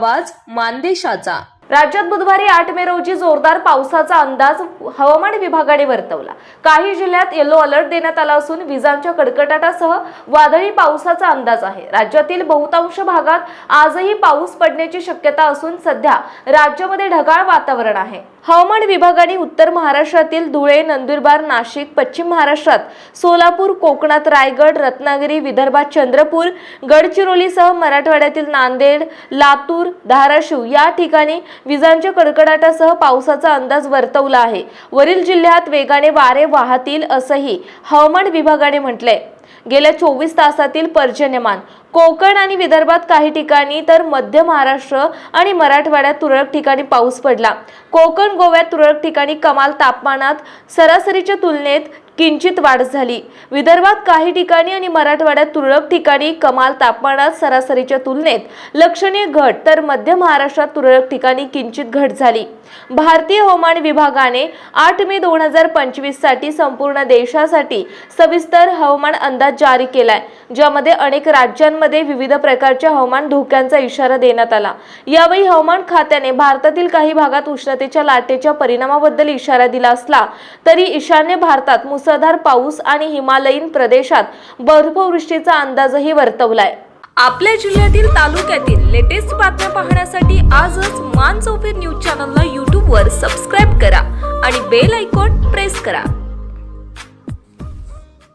आवाज मानदेशाचा. राज्यात बुधवारी आठ मे रोजी जोरदार पावसाचा अंदाज हवामान विभागाने वर्तवला. काही जिल्ह्यात येलो अलर्ट देण्यात आला असून विजांच्या कडकडाटासह वादळी पावसाचा अंदाज आहे. राज्यातील बहुतांश भागात आजही पाऊस पडण्याची शक्यता असून सध्या राज्यामध्ये ढगाळ वातावरण आहे. हवामान विभागाने उत्तर महाराष्ट्रातील धुळे नंदुरबार नाशिक पश्चिम महाराष्ट्रात सोलापूर कोकणात रायगड रत्नागिरी विदर्भात चंद्रपूर गडचिरोलीसह मराठवाड्यातील नांदेड लातूर धाराशिव या ठिकाणी विजांच्या कडकडाटासह पावसाचा अंदाज वर्तवला आहे. वरील जिल्ह्यात वेगाने वारे वाहतील असंही हवामान विभागाने म्हटलंय. गेल्या चोवीस तासातील पर्जन्यमान. कोकण आणि विदर्भात काही ठिकाणी तर मध्य महाराष्ट्र आणि मराठवाड्यात तुरळक ठिकाणी पाऊस पडला. कोकण गोव्यात तुरळक ठिकाणी कमाल तापमानात सरासरीच्या तुलनेत किंचित वाढ झाली. विदर्भात काही ठिकाणी आणि मराठवाड्यात तुरळक ठिकाणी कमाल तापमानात सरासरीच्या तुलनेत लक्षणीय घट तर मध्य महाराष्ट्रात तुरळक ठिकाणी किंचित घट झाली. भारतीय हवामान विभागाने आठ मे दोन हजार पंचवीससाठी संपूर्ण देशासाठी सविस्तर हवामान अंदाज जारी केलाय ज्यामध्ये अनेक राज्यांमध्ये विविध प्रकारच्या हवामान धोक्यांचा इशारा देण्यात आला. यावेळी हवामान खात्याने भारतातील काही भागात उष्णतेच्या लाटेच्या परिणामाबद्दल इशारा दिला असला तरी ईशान्य भारतात मुसळधार पाऊस आणि हिमालयीन प्रदेशात बर्फवृष्टीचा अंदाजही वर्तवलाय. आपल्या जिल्ह्यातील तालुक्यातील लेटेस्ट बातम्या पाहण्यासाठी आजच मान चौफेर न्यूज चॅनलला यूट्यूबवर सबस्क्राईब करा आणि बेल आयकॉन प्रेस करा.